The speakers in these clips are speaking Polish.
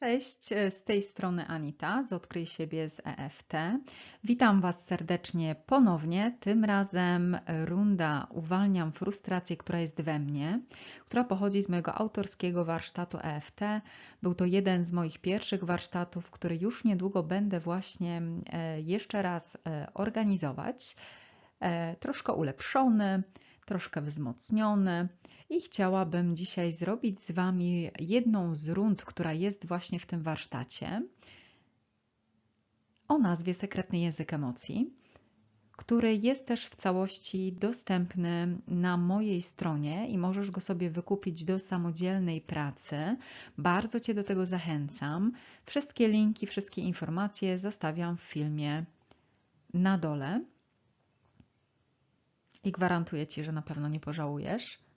Cześć, e, z tej strony Anita z Odkryj siebie z EFT. Witam Was serdecznie ponownie. Tym razem runda Uwalniam frustrację, która jest we mnie, która pochodzi z mojego autorskiego warsztatu EFT. Był to jeden z moich pierwszych warsztatów, który już niedługo będę właśnie e, jeszcze raz e, organizować. Troszkę ulepszony, troszkę wzmocniony i chciałabym dzisiaj zrobić z Wami jedną z rund, która jest właśnie w tym warsztacie o nazwie Sekretny Język Emocji, który jest też w całości dostępny na mojej stronie i możesz go sobie wykupić do samodzielnej pracy. Bardzo Cię do tego zachęcam. Wszystkie linki, wszystkie informacje zostawiam w filmie na dole i gwarantuję Ci, że na pewno nie pożałujesz.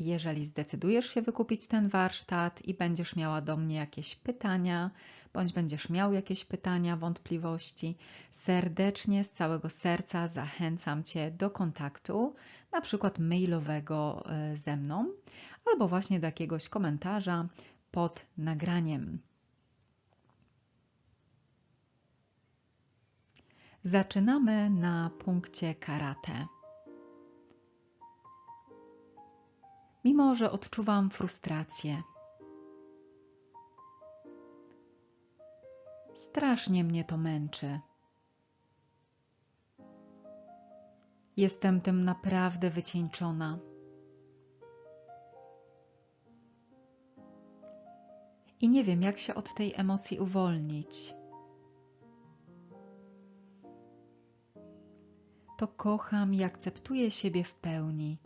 Jeżeli zdecydujesz się wykupić ten warsztat i będziesz miała do mnie jakieś pytania, bądź będziesz miał jakieś pytania, wątpliwości, serdecznie, z całego serca zachęcam Cię do kontaktu, na przykład mailowego e, ze mną, albo właśnie do jakiegoś komentarza pod nagraniem. Zaczynamy na punkcie karate. Mimo, że odczuwam frustrację, strasznie mnie to męczy. Jestem tym naprawdę wycieńczona. I nie wiem, jak się od tej emocji uwolnić. to kocham i akceptuję siebie w pełni.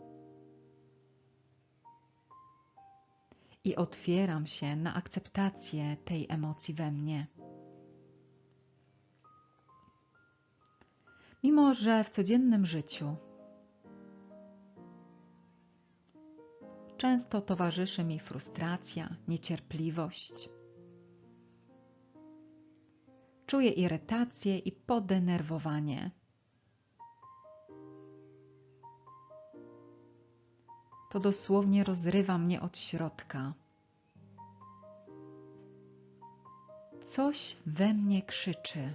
I otwieram się na akceptację tej emocji we mnie. Mimo, że w codziennym życiu często towarzyszy mi frustracja, niecierpliwość, czuję irytację i podenerwowanie. To dosłownie rozrywa mnie od środka. Coś we mnie krzyczy.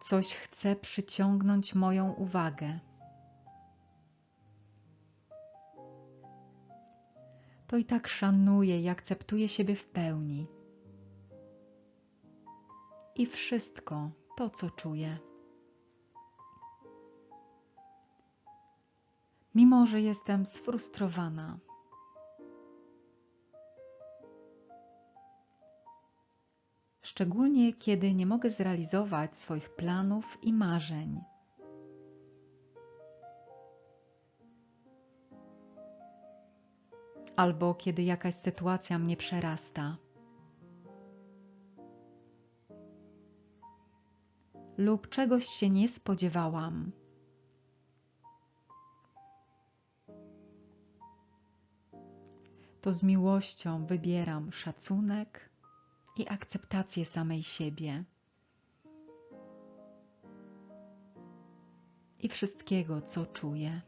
Coś chce przyciągnąć moją uwagę. To i tak szanuję i akceptuję siebie w pełni. I wszystko to, co czuję. Mimo że jestem sfrustrowana. Szczególnie kiedy nie mogę zrealizować swoich planów i marzeń. Albo kiedy jakaś sytuacja mnie przerasta. Lub czegoś się nie spodziewałam. To z miłością wybieram szacunek i akceptację samej siebie i wszystkiego, co czuję.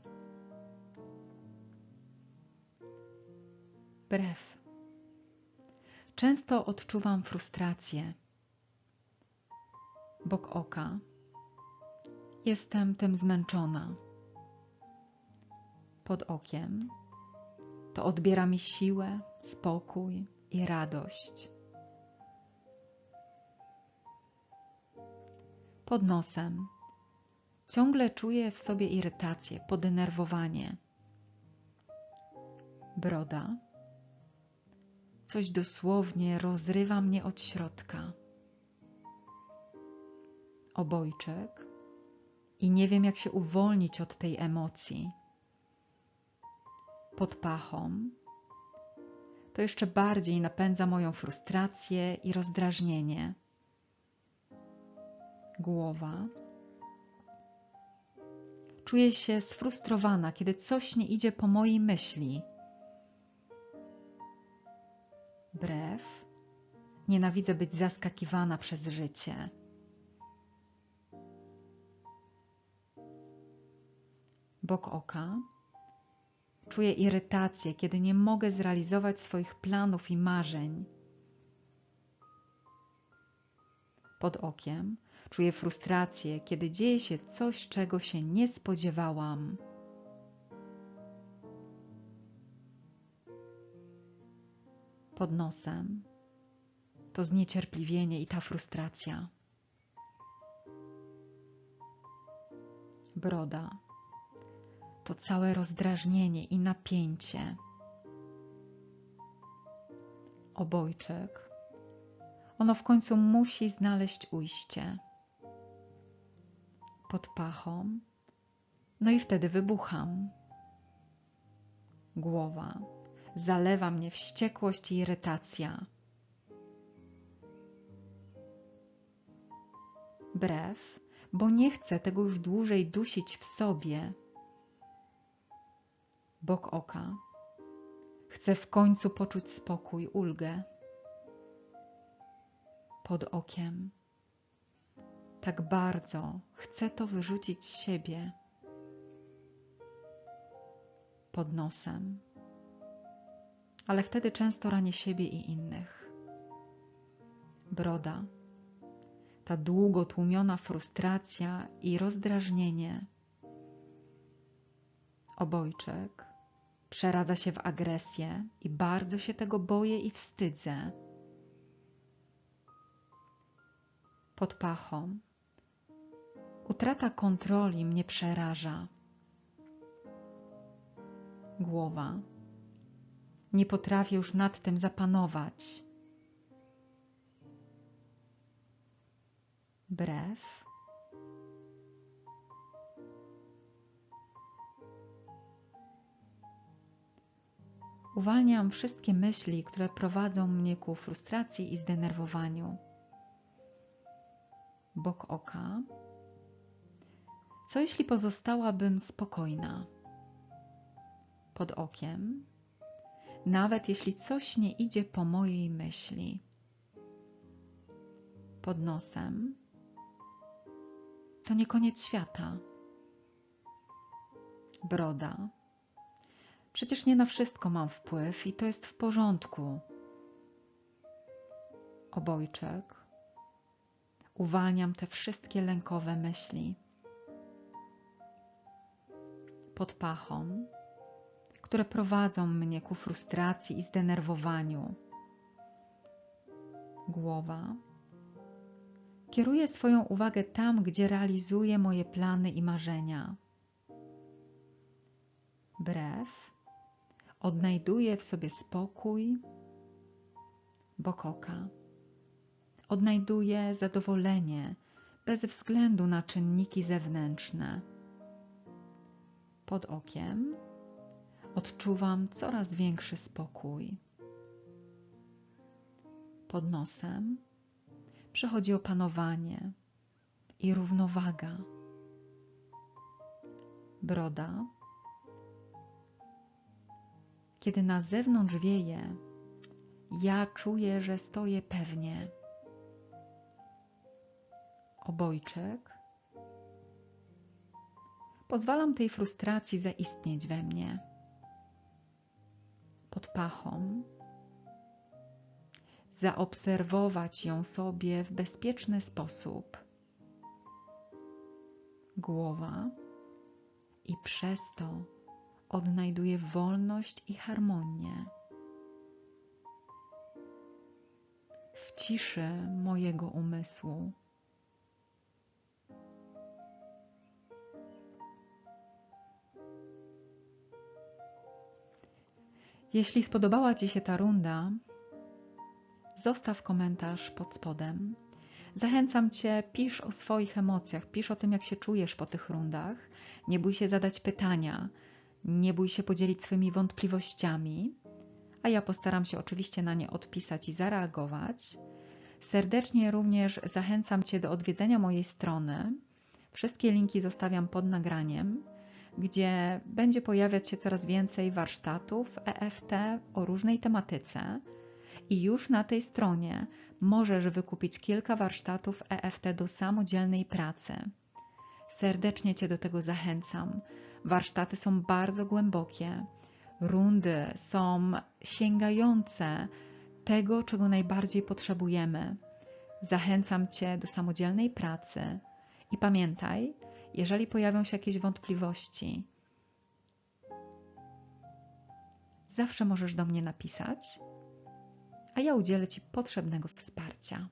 Brew. Często odczuwam frustrację. Bok oka. Jestem tym zmęczona. Pod okiem to odbiera mi siłę, spokój i radość. Pod nosem ciągle czuję w sobie irytację, podenerwowanie. Broda coś dosłownie rozrywa mnie od środka. Obojczyk i nie wiem, jak się uwolnić od tej emocji pod pachą, to jeszcze bardziej napędza moją frustrację i rozdrażnienie. Głowa. Czuję się sfrustrowana, kiedy coś nie idzie po mojej myśli. Brew. Nienawidzę być zaskakiwana przez życie. Bok oka czuję irytację, kiedy nie mogę zrealizować swoich planów i marzeń. Pod okiem czuję frustrację, kiedy dzieje się coś, czego się nie spodziewałam. Pod nosem to zniecierpliwienie i ta frustracja. Broda to całe rozdrażnienie i napięcie. Obojczyk. Ono w końcu musi znaleźć ujście. Pod pachą. No i wtedy wybucham. Głowa. Zalewa mnie wściekłość i irytacja. Brew, bo nie chcę tego już dłużej dusić w sobie bok oka. Chcę w końcu poczuć spokój, ulgę. Pod okiem. Tak bardzo chcę to wyrzucić z siebie. Pod nosem. Ale wtedy często ranię siebie i innych. Broda. Ta długo tłumiona frustracja i rozdrażnienie. Obojczek przeradza się w agresję i bardzo się tego boję i wstydzę. Pod pachą. Utrata kontroli mnie przeraża. Głowa. Nie potrafię już nad tym zapanować. Brew Uwalniam wszystkie myśli, które prowadzą mnie ku frustracji i zdenerwowaniu. Bok oka. Co jeśli pozostałabym spokojna? Pod okiem. Nawet jeśli coś nie idzie po mojej myśli. Pod nosem. To nie koniec świata. Broda Przecież nie na wszystko mam wpływ i to jest w porządku. Obojczek. Uwalniam te wszystkie lękowe myśli. Pod pachą, które prowadzą mnie ku frustracji i zdenerwowaniu. Głowa. Kieruję swoją uwagę tam, gdzie realizuję moje plany i marzenia. Brew Odnajduję w sobie spokój, bokoka. Odnajduję zadowolenie bez względu na czynniki zewnętrzne. Pod okiem odczuwam coraz większy spokój. Pod nosem przychodzi opanowanie i równowaga. Broda kiedy na zewnątrz wieje, ja czuję, że stoję pewnie. Obojczek. Pozwalam tej frustracji zaistnieć we mnie. Pod pachą. Zaobserwować ją sobie w bezpieczny sposób. Głowa i przez to odnajduje wolność i harmonię. W ciszy mojego umysłu. Jeśli spodobała Ci się ta runda, zostaw komentarz pod spodem. Zachęcam Cię, pisz o swoich emocjach, pisz o tym, jak się czujesz po tych rundach. Nie bój się zadać pytania. Nie bój się podzielić swymi wątpliwościami, a ja postaram się oczywiście na nie odpisać i zareagować. Serdecznie również zachęcam Cię do odwiedzenia mojej strony. Wszystkie linki zostawiam pod nagraniem, gdzie będzie pojawiać się coraz więcej warsztatów EFT o różnej tematyce. I już na tej stronie możesz wykupić kilka warsztatów EFT do samodzielnej pracy. Serdecznie Cię do tego zachęcam. Warsztaty są bardzo głębokie, rundy są sięgające tego, czego najbardziej potrzebujemy. Zachęcam Cię do samodzielnej pracy i pamiętaj, jeżeli pojawią się jakieś wątpliwości, zawsze możesz do mnie napisać, a ja udzielę Ci potrzebnego wsparcia.